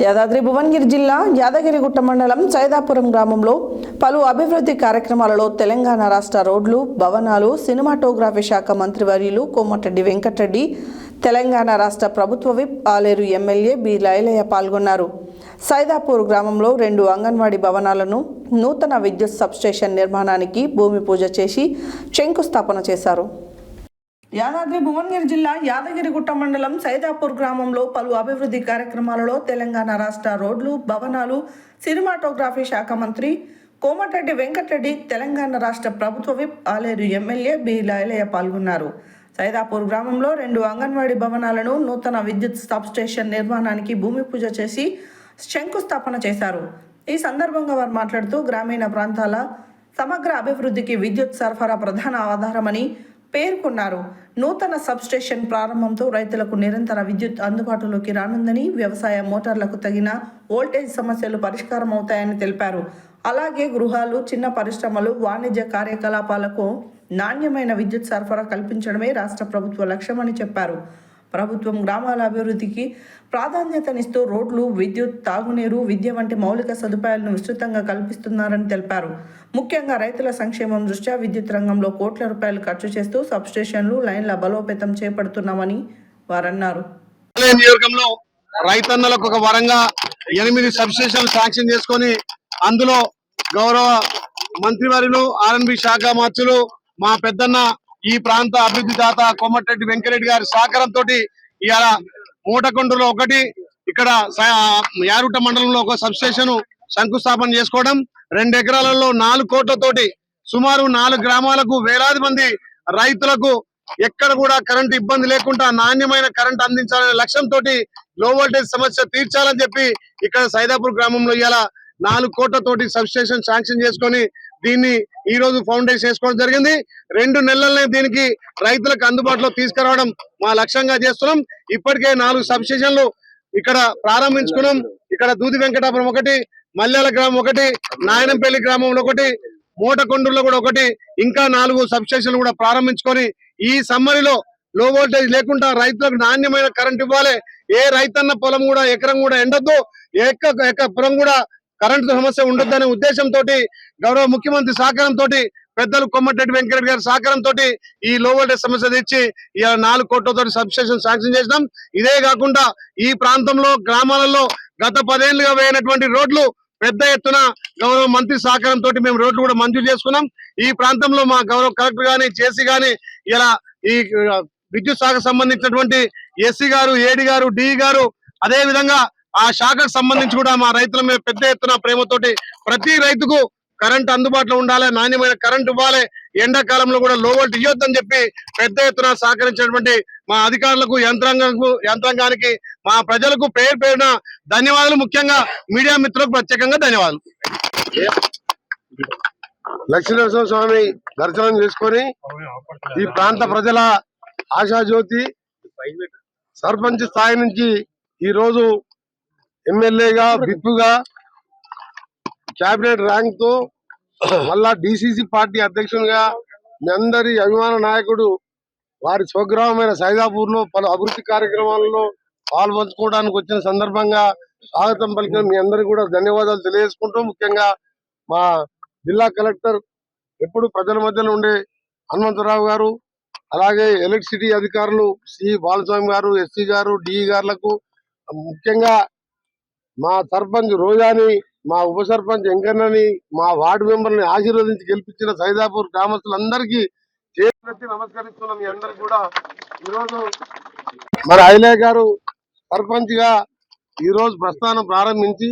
యాదాద్రి భువనగిరి జిల్లా యాదగిరిగుట్ట మండలం సైదాపురం గ్రామంలో పలు అభివృద్ధి కార్యక్రమాలలో తెలంగాణ రాష్ట్ర రోడ్లు భవనాలు సినిమాటోగ్రఫీ శాఖ మంత్రివర్యులు కోమటిరెడ్డి వెంకటరెడ్డి తెలంగాణ రాష్ట్ర ప్రభుత్వ whip Aler MLA B Lailaiah పాల్గొన్నారు. సైదాపూర్ గ్రామంలో రెండు అంగన్వాడీ భవనాలను నూతన విద్యుత్ సబ్స్టేషన్ నిర్మాణానికి భూమి పూజ చేసి శంకుస్థాపన చేశారు. యాదాద్రి భువనగిరి జిల్లా యాదగిరిగుట్ట మండలం సైదాపూర్ గ్రామంలో పలు అభివృద్ధి కార్యక్రమాలలో తెలంగాణ రాష్ట్ర రోడ్లు భవనాలు సినిమాటోగ్రఫీ శాఖ మంత్రి కోమటిరెడ్డి వెంకటరెడ్డి తెలంగాణ రాష్ట్ర ప్రభుత్వ whip Aler MLA B Layalaiah పాల్గొన్నారు. సైదాపూర్ గ్రామంలో రెండు అంగన్వాడీ భవనాలను నూతన విద్యుత్ సబ్స్టేషన్ నిర్మాణానికి భూమి పూజ చేసి శంకుస్థాపన చేశారు. ఈ సందర్భంగా వారు మాట్లాడుతూ గ్రామీణ ప్రాంతాల సమగ్ర అభివృద్ధికి విద్యుత్ సరఫరా ప్రధాన ఆధారమని పేర్కొన్నారు. నూతన సబ్స్టేషన్ ప్రారంభంతో రైతులకు నిరంతర విద్యుత్ అందుబాటులోకి రానుందని వ్యవసాయ మోటార్లకు తగిన వోల్టేజ్ సమస్యలు పరిష్కారం అవుతాయని తెలిపారు. అలాగే గృహాలు చిన్న పరిశ్రమలు వాణిజ్య కార్యకలాపాలకు నాణ్యమైన విద్యుత్ సరఫరా కల్పించడమే రాష్ట్ర ప్రభుత్వ లక్ష్యమని చెప్పారు. ప్రభుత్వం గ్రామాల అభివృద్ధికి ప్రాధాన్యతనిస్తూ రోడ్లు విద్యుత్ తాగునీరు విద్య వంటి మౌలిక సదుపాయాలను విస్తృతంగా కల్పిస్తున్నారని తెలిపారు. ముఖ్యంగా రైతుల సంక్షేమం దృష్ట్యా విద్యుత్ రంగంలో కోట్ల రూపాయలు ఖర్చు చేస్తూ సబ్స్టేషన్లు లైన్ల బలోపేతం చేపడుతున్నామని వారన్నారు. నియోజకంలో రైతన్నలకు ఒక వరంగా ఎనిమిది సబ్స్టేషన్లు శాంక్షన్ చేసుకొని అందులో గౌరవ మంత్రివర్యులు ఆర్ఎన్బి శాఖ మంత్రులు మా పెద్దన్న ఈ ప్రాంత అభివృద్ధి దాత కోమటిరెడ్డి వెంకరెడ్డి గారి సహకారంతో ఇవాళ మూటకొండలో ఒకటి ఇక్కడ యారుట మండలంలో ఒక సబ్స్టేషన్ శంకుస్థాపన చేసుకోవడం రెండు ఎకరాలలో నాలుగు కోట్లతోటి సుమారు నాలుగు గ్రామాలకు వేలాది మంది రైతులకు ఎక్కడ కూడా కరెంట్ ఇబ్బంది లేకుండా నాణ్యమైన కరెంట్ అందించాలనే లక్ష్యంతో లో వోల్టేజ్ సమస్య తీర్చాలని చెప్పి ఇక్కడ సైదాపూర్ గ్రామంలో ఇవాళ నాలుగు కోట్లతోటి సబ్స్టేషన్ శాంక్షన్ చేసుకొని దీన్ని ఈ రోజు ఫౌండేషన్ వేసుకోవడం జరిగింది. రెండు నెలలనే దీనికి రైతులకు అందుబాటులో తీసుకురావడం మా లక్ష్యంగా చేస్తున్నాం. ఇప్పటికే నాలుగు సబ్స్టేషన్లు ఇక్కడ ప్రారంభించుకున్నాం. ఇక్కడ దూది వెంకటాపురం ఒకటి మల్లెల గ్రామం ఒకటి నాయనంపల్లి గ్రామంలో ఒకటి మూటకొండూరులో కూడా ఒకటి ఇంకా నాలుగు సబ్స్టేషన్లు కూడా ప్రారంభించుకొని ఈ సమ్మరిలో లో వోల్టేజ్ లేకుండా రైతులకు నాణ్యమైన కరెంట్ ఇవ్వాలి. ఏ రైతన్న పొలం కూడా ఎకరం కూడా ఎండద్దు. ఎక్క ఎక్క పొలం కూడా కరెంటు సమస్య ఉండొద్దనే ఉద్దేశంతో గౌరవ ముఖ్యమంత్రి సహకారంతో పెద్దలు కొమ్మటిరెడ్డి వెంకరెడ్డి గారి సహకారంతో ఈ లో వోల్టేజ్ సమస్య తెచ్చి ఇవాళ నాలుగు కోట్లతో సబ్స్టేషన్ శాంక్షన్ చేసినాం. ఇదే కాకుండా ఈ ప్రాంతంలో గ్రామాలలో గత పదేళ్ళుగా వేయనటువంటి రోడ్లు పెద్ద ఎత్తున గౌరవ మంత్రి సహకారంతో మేము రోడ్లు కూడా మంజూరు చేసుకున్నాం. ఈ ప్రాంతంలో మా గౌరవ కలెక్టర్ గాని చేసి గాని ఇలా ఈ విద్యుత్ శాఖకు సంబంధించినటువంటి ఎస్సీ గారు ఏడి గారు డి గారు అదే విధంగా ఆ శాఖకు సంబంధించి కూడా మా రైతుల మీద పెద్ద ఎత్తున ప్రేమతోటి ప్రతి రైతుకు కరెంట్ అందుబాటులో ఉండాలి నాణ్యమైన కరెంట్ ఇవ్వాలి. ఎండాకాలంలో కూడా లో వోల్ట్ ఇవ్వద్దని చెప్పి పెద్ద ఎత్తున సహకరించినటువంటి మా అధికారులకు యంత్రాంగంకు యంత్రాంగానికి మా ప్రజలకు పేరు పేరున ధన్యవాదాలు. ముఖ్యంగా మీడియా మిత్రులకు ప్రత్యేకంగా ధన్యవాదాలు. లక్ష్మీనరసింహ స్వామి దర్శనం చేసుకొని ఈ ప్రాంత ప్రజల ఆశాజ్యోతి సర్పంచ్ స్థాయి నుంచి ఈ రోజు ఎమ్మెల్యేగా విప్పుగా కేబినెట్ ర్యాంక్తో మళ్ళా డిసిసి పార్టీ అధ్యక్షునిగా మీ అందరి అభిమాన నాయకుడు వారి స్వగ్రామమైన సైదాపూర్లో పలు అభివృద్ధి కార్యక్రమాలలో పాల్పంచుకోవడానికి వచ్చిన సందర్భంగా స్వాగతం పలికిన మీ అందరికి కూడా ధన్యవాదాలు తెలియజేసుకుంటూ ముఖ్యంగా మా జిల్లా కలెక్టర్ ఎప్పుడు ప్రజల మధ్యలో ఉండే హనుమంతరావు గారు అలాగే ఎలక్ట్రిసిటీ అధికారులు సి బాలస్వామి గారు ఎస్సీ గారు డిఈ గారులకు ముఖ్యంగా మా సర్పంచ్ రోజాని మా ఉప సర్పంచ్ వెంకన్నని మా వార్డు మెంబర్ని ఆశీర్వదించి గెలిపించిన సైదాపూర్ గ్రామస్తులందరికీ చేతులెత్తి నమస్కరిస్తున్నాం మీ అందరికి కూడా. ఈరోజు మన ఐలయ్య గారు సర్పంచ్గా ఈ రోజు ప్రస్థానం ప్రారంభించి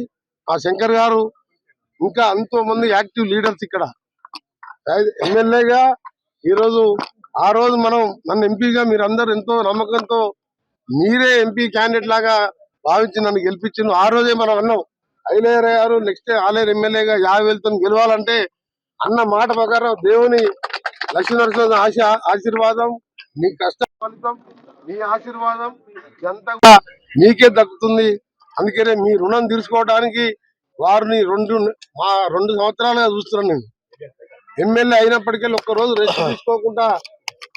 ఆ శంకర్ గారు ఇంకా ఎంతో మంది యాక్టివ్ లీడర్స్ ఇక్కడ. ఎమ్మెల్యేగా ఈ రోజు ఆ రోజు మనం నన్ను ఎంపీగా మీరు అందరు ఎంతో నమ్మకంతో మీరే ఎంపీ క్యాండిడేట్ లాగా భావించి నన్ను గెలిపించిన ఆ రోజే మనం అన్నాం ఐలేరు గారు నెక్స్ట్ ఆలేరు ఎమ్మెల్యేగా వేలతో గెలవాలంటే అన్న మాట ప్రకారం దేవుని లక్ష్మీనరసింహ ఆశ ఆశీర్వాదం మీ కష్ట ఫలితం మీ ఆశీర్వాదం ఎంత మీకే దక్కుతుంది. అందుకనే మీ రుణం తీర్చుకోవడానికి వారిని రెండు మా రెండు సంవత్సరాలుగా చూస్తున్నాను నేను. ఎమ్మెల్యే అయినప్పటికీ ఒక్క రోజు రెస్ట్ తీసుకోకుండా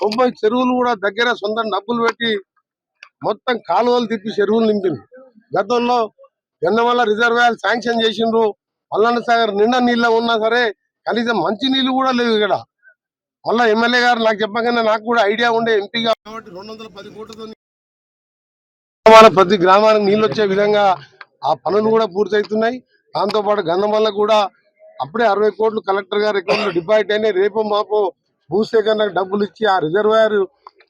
తొంభై చెరువులు కూడా దగ్గర సొంత డబ్బులు పెట్టి మొత్తం కాలువలు తిప్పి చెరువులు నింపింది గతంలో గంధమల్ల రిజర్వాయర్ శాంక్షన్ చేసిండ్రు. మల్లన్న సాగర్ నిండా నీళ్ళ ఉన్నా సరే కనీసం మంచి నీళ్ళు కూడా లేవు ఇక్కడ. మళ్ళా ఎమ్మెల్యే గారు నాకు చెప్పగానే నాకు కూడా ఐడియా ఉండే ఎంపీగా కాబట్టి రెండు వందల పది కోట్లతో ప్రతి గ్రామానికి నీళ్ళు వచ్చే విధంగా ఆ పనులు కూడా పూర్తవుతున్నాయి. దాంతో పాటు గంధమల్ల కూడా అప్పుడే అరవై కోట్లు కలెక్టర్ గారి అకౌంట్ డిపాజిట్ అయినాయి. రేపు మాపు భూసేకరణకు డబ్బులు ఇచ్చి ఆ రిజర్వాయర్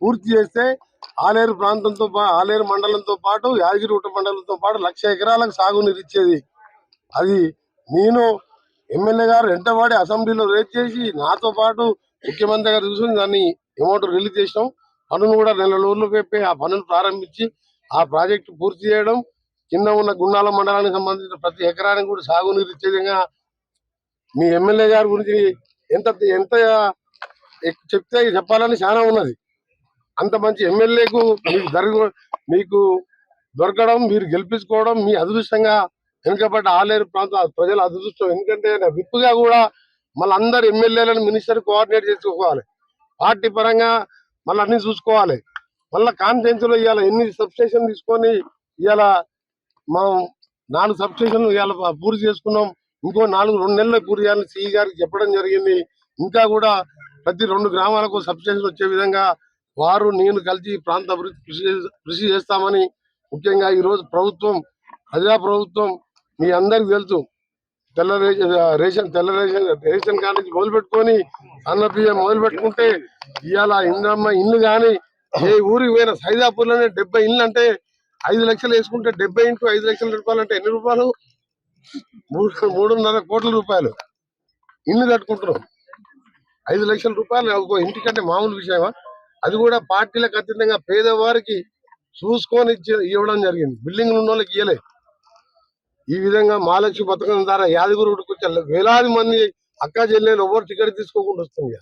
పూర్తి చేస్తే ఆలేరు ప్రాంతంతో ఆలేరు మండలంతో పాటు యాదగిరిగుట్ట మండలంతో పాటు లక్ష ఎకరాలకు సాగునీరు ఇచ్చేది అది నేను ఎమ్మెల్యే గారు వెంటబడి అసెంబ్లీలో రేట్ చేసి నాతో పాటు ముఖ్యమంత్రి గారు చూసుకుని దాన్ని అమౌంట్ రిలీజ్ చేసినాం. పనులు కూడా నెల రోజులు పెట్టి ఆ పనులు ప్రారంభించి ఆ ప్రాజెక్టు పూర్తి చేయడం కింద ఉన్న గుండాల మండలానికి సంబంధించిన ప్రతి ఎకరానికి కూడా సాగునీరు ఇచ్చే విధంగా మీ ఎమ్మెల్యే గారి గురించి ఎంత ఎంత చెప్తే చెప్పాలని చాలా ఉన్నది. అంత మంచి ఎమ్మెల్యేకు మీకు జరగ మీకు దొరకడం మీరు గెలిపించుకోవడం మీ అదృష్టంగా వెనుకబడ్డ ఆలేరు ప్రాంత ప్రజల అదృష్టం. ఎందుకంటే విప్పుగా కూడా మళ్ళీ అందరు ఎమ్మెల్యేలను మినిస్టర్ కోఆర్డినేట్ చేసుకోవాలి. పార్టీ పరంగా మళ్ళీ అన్ని చూసుకోవాలి. మళ్ళీ కాన్ఫరెన్స్లో ఇవాళ ఎన్ని సబ్స్టేషన్ తీసుకొని ఇవాళ మనం నాలుగు సబ్స్టేషన్లు ఇవాళ పూర్తి చేసుకున్నాం. ఇంకో నాలుగు రెండు నెలలు పూర్తి చేయాలని సిఈ గారికి చెప్పడం జరిగింది. ఇంకా కూడా ప్రతి రెండు గ్రామాలకు సబ్స్టేషన్ వచ్చే విధంగా వారు నేను కలిసి ప్రాంత అభివృద్ధి కృషి కృషి చేస్తామని ముఖ్యంగా ఈ రోజు ప్రభుత్వం ప్రజా ప్రభుత్వం మీ అందరికి తెలుసు. తెల్ల రేషన్ తెల్ల రేషన్ రేషన్ కార్డు నుంచి మొదలు పెట్టుకొని అన్న బియ్యం మొదలు పెట్టుకుంటే ఇవాళ ఇంద్రమ్మ ఇల్లు కానీ ఏ ఊరికి పోయిన సైదాపూర్లోనే డెబ్బై ఇల్లు అంటే ఐదు లక్షలు వేసుకుంటే డెబ్బై ఇంటూ ఐదు లక్షల రూపాయలు అంటే ఎన్ని రూపాయలు? మూడు మూడున్నర కోట్ల రూపాయలు. ఇల్లు కట్టుకుంటున్నాం. ఐదు లక్షల రూపాయలు ఇంటికంటే మామూలు విషయమా? అది కూడా పార్టీలకు అతీతంగా పేదవారికి చూసుకొని ఇచ్చి ఇవ్వడం జరిగింది. బిల్డింగ్ ఉన్న వాళ్ళకి ఇవ్వలే ఈ విధంగా మహాలక్ష్మి పథకం ద్వారా యాదగిరి వేలాది మంది అక్క చెల్లెలు ఎవరు టికెట్ తీసుకోకుండా వస్తుంది